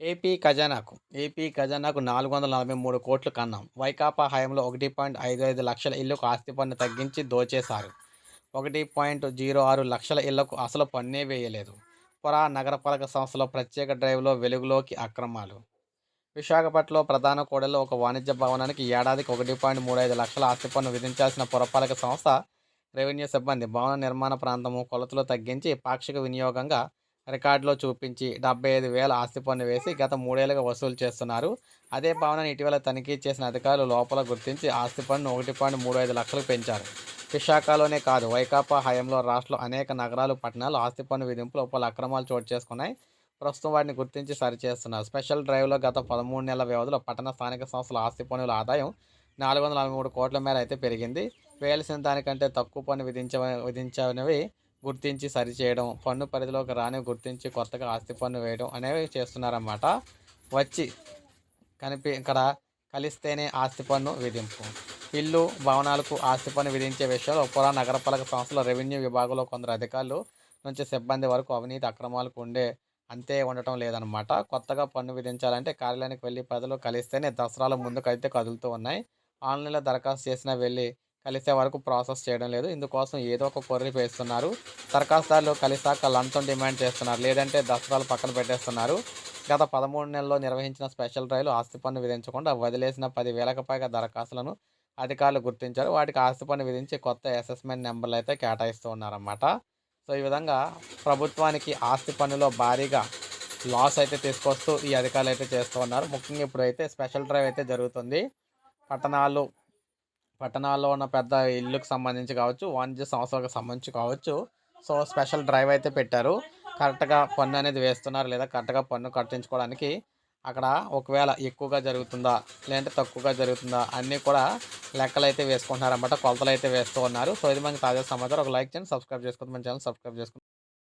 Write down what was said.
AP ఖజానాకు AP ఖజానాకు నాలుగు వందల నలభై మూడు కోట్లు కన్నాం. వైకాపా హయాంలో ఒకటి పాయింట్ ఐదు ఐదు లక్షల ఇళ్ళకు ఆస్తి పన్ను తగ్గించి దోచేశారు. ఒకటి పాయింట్ జీరో ఆరు లక్షల ఇళ్ళకు అసలు పన్నే వేయలేదు. పురా నగరపాలక సంస్థలో ప్రత్యేక డ్రైవ్లో వెలుగులోకి అక్రమాలు. విశాఖపట్నంలో ప్రధాన కోడలో ఒక వాణిజ్య భవనానికి ఏడాదికి ఒకటి పాయింట్ మూడు ఐదు లక్షల ఆస్తి పన్ను విధించాల్సిన పురపాలక సంస్థ రెవెన్యూ సిబ్బంది భవన నిర్మాణ ప్రాంతము కొలతలు తగ్గించి పాక్షిక వినియోగంగా రికార్డులో చూపించి డెబ్బై ఐదు వేల ఆస్తి పన్ను వేసి గత మూడేళ్ళుగా వసూలు చేస్తున్నారు. అదే భవనాన్ని ఇటీవల తనిఖీ చేసిన అధికారులు లోపల గుర్తించి ఆస్తి పన్ను ఒకటి పాయింట్ మూడు ఐదు లక్షలు పెంచారు. విశాఖలోనే కాదు వైకాపా హయాంలో రాష్ట్రంలో అనేక నగరాలు పట్టణాలు ఆస్తి పన్ను విధింపులో పలు అక్రమాలు చోటు చేసుకున్నాయి. ప్రస్తుతం వాటిని గుర్తించి సరిచేస్తున్నారు. స్పెషల్ డ్రైవ్లో గత పదమూడు నెలల వ్యవధిలో పట్టణ స్థానిక సంస్థల ఆస్తి పన్నుల ఆదాయం నాలుగు వందల నలభై మూడు కోట్ల మేర అయితే పెరిగింది. వేయాల్సిన దానికంటే తక్కువ పన్ను విధించ విధించినవి గుర్తించి సరిచేయడం పన్ను పరిధిలోకి రాని గుర్తించి కొత్తగా ఆస్తి పన్ను వేయడం అనేవి చేస్తున్నారన్నమాట. వచ్చి కనిపి ఇక్కడ కలిస్తేనే ఆస్తి పన్ను విధింపు. ఇల్లు భవనాలకు ఆస్తి పన్ను విధించే విషయంలో పురా నగరపాలక సంస్థల రెవెన్యూ విభాగంలో కొందరు అధికారులు నుంచి సిబ్బంది వరకు అవినీతి అక్రమాలకు ఉండే అంతే ఉండటం లేదనమాట కొత్తగా పన్ను విధించాలంటే కార్యాలయానికి వెళ్ళి ప్రజలు కలిస్తేనే దసరాల ముందుకైతే కదులుతూ ఉన్నాయి. ఆన్లైన్లో దరఖాస్తు చేసినా వెళ్ళి కలిసే వరకు ప్రాసెస్ చేయడం లేదు. ఇందుకోసం ఏదో ఒక కొర్రీ వేస్తున్నారు. దరఖాస్తుదారులు కలిసాక లంచం డిమాండ్ చేస్తున్నారు. లేదంటే దసరాలు పక్కన పెట్టేస్తున్నారు. గత పదమూడు నెలల్లో నిర్వహించిన స్పెషల్ డ్రైవ్లు ఆస్తి పన్ను విధించకుండా వదిలేసిన పది వేలకు పైగా దరఖాస్తులను అధికారులు గుర్తించారు. వాటికి ఆస్తి పన్ను విధించి కొత్త అసెస్మెంట్ నెంబర్లు అయితే కేటాయిస్తూ ఉన్నారన్నమాట. సో ఈ విధంగా ప్రభుత్వానికి ఆస్తి పన్నులో భారీగా లాస్ అయితే తీసుకొస్తూ ఈ అధికారులు అయితే చేస్తూ ఉన్నారు. ముఖ్యంగా ఇప్పుడైతే స్పెషల్ డ్రైవ్ అయితే జరుగుతుంది. పట్టణాలు పట్టణాల్లో ఉన్న పెద్ద ఇల్లుకు సంబంధించి కావచ్చు వాణిజ్య సంస్థలకు సంబంధించి కావచ్చు. సో స్పెషల్ డ్రైవ్ అయితే పెట్టారు. కరెక్ట్గా పన్ను అనేది వేస్తున్నారు లేదా కరెక్ట్గా పన్ను కట్టించుకోవడానికి అక్కడ ఒకవేళ ఎక్కువగా జరుగుతుందా లేదంటే తక్కువగా జరుగుతుందా అన్నీ కూడా లెక్కలు అయితే వేసుకుంటున్నారన్నమాట కొలతలు అయితే వేస్తూ ఉన్నారు. సో ఇది మనకి తాజా సమాచారం. ఒక లైక్ చేయండి సబ్స్క్రైబ్ చేసుకోండి మన ఛానల్ సబ్స్క్రైబ్ చేసుకోండి.